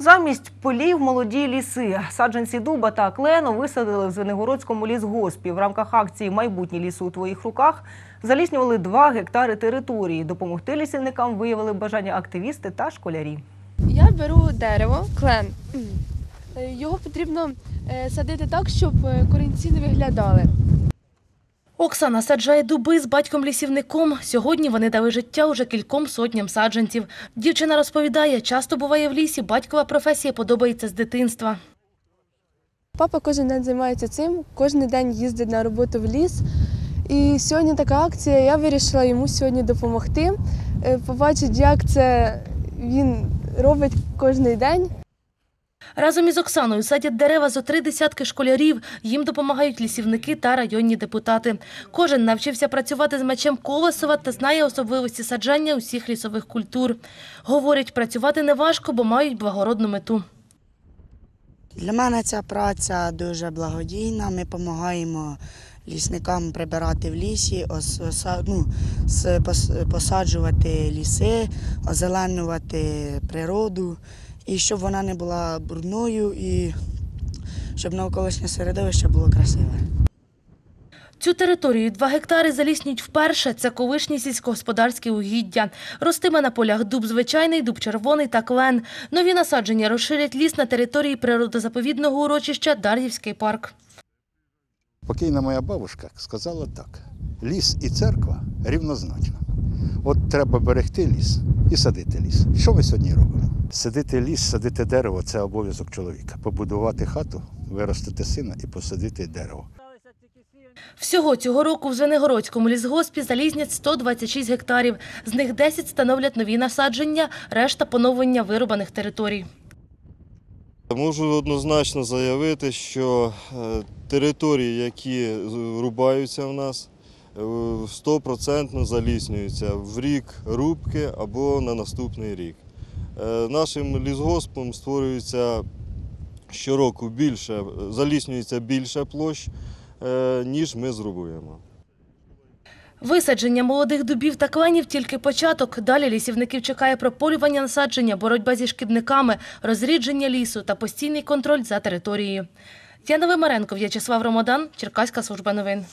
Замість полів молоді ліси. Саджанці дуба та клену висадили в Звенигородському лісгоспі. В рамках акції Майбутнє лісу у твоїх руках заліснювали 2 гектари території. Допомогти лісівникам виявили бажання активісти та школярі. Я беру дерево, клен. Е, Його потрібно е, садити так, щоб е, корінці не виглядали. Оксана саджає дуби з батьком-лісівником. Сьогодні вони дали життя уже кільком сотням саджанців. Дівчина розповідає, часто буває в лісі, батькова професія подобається з дитинства. Папа кожен день займається цим, кожен день їздить на роботу в ліс. І сьогодні така акція, я вирішила йому сьогодні допомогти, е, побачити, як це він робить кожен день. Разом із Оксаною садять дерева зо три десятки школярів. Їм допомагають лісівники та районні депутати. Кожен навчився працювати з мечем Колосова та знає особливості саджання усіх лісових культур. Говорять, працювати не важко, бо мають благородну мету. Для мене ця праця дуже благодійна. Ми допомагаємо лісникам прибирати в лісі, ну, посаджувати ліси, озеленювати природу, і щоб вона не була брудною, і щоб навколишнє середовище було красиве. Цю територію 2 гектари заліснюють вперше. Це колишні сільськогосподарські угіддя. Ростиме на полях дуб звичайний, дуб червоний та клен. Нові насадження розширять ліс на території природозаповідного урочища Дар'ївський парк. Покійна моя бабушка сказала так: ліс і церква рівнозначно. От треба берегти ліс і садити ліс. Що ми сьогодні робимо? Садити ліс, садити дерево це обов'язок чоловіка. Побудувати хату, виростити сина і посадити дерево. Всього цього року в Звенигородському лісгоспі залізнять 126 гектарів. З них 10 становлять нові насадження, решта поновлення вирубаних територій. Можу однозначно заявити, що е, території, які рубаються в нас, е, 100% заліснюються в рік рубки або на наступний рік. Е, Нашим лісгоспом створюється щороку більше, заліснюється більше площ, е, ніж ми зрубуємо. Висадження молодих дубів та кленів тільки початок. Далі лісівників чекає прополювання насадження, боротьба зі шкідниками, розрідження лісу та постійний контроль за територією. Яна Вимаренко, В'ячеслав Ромодан, Черкаська служба новин.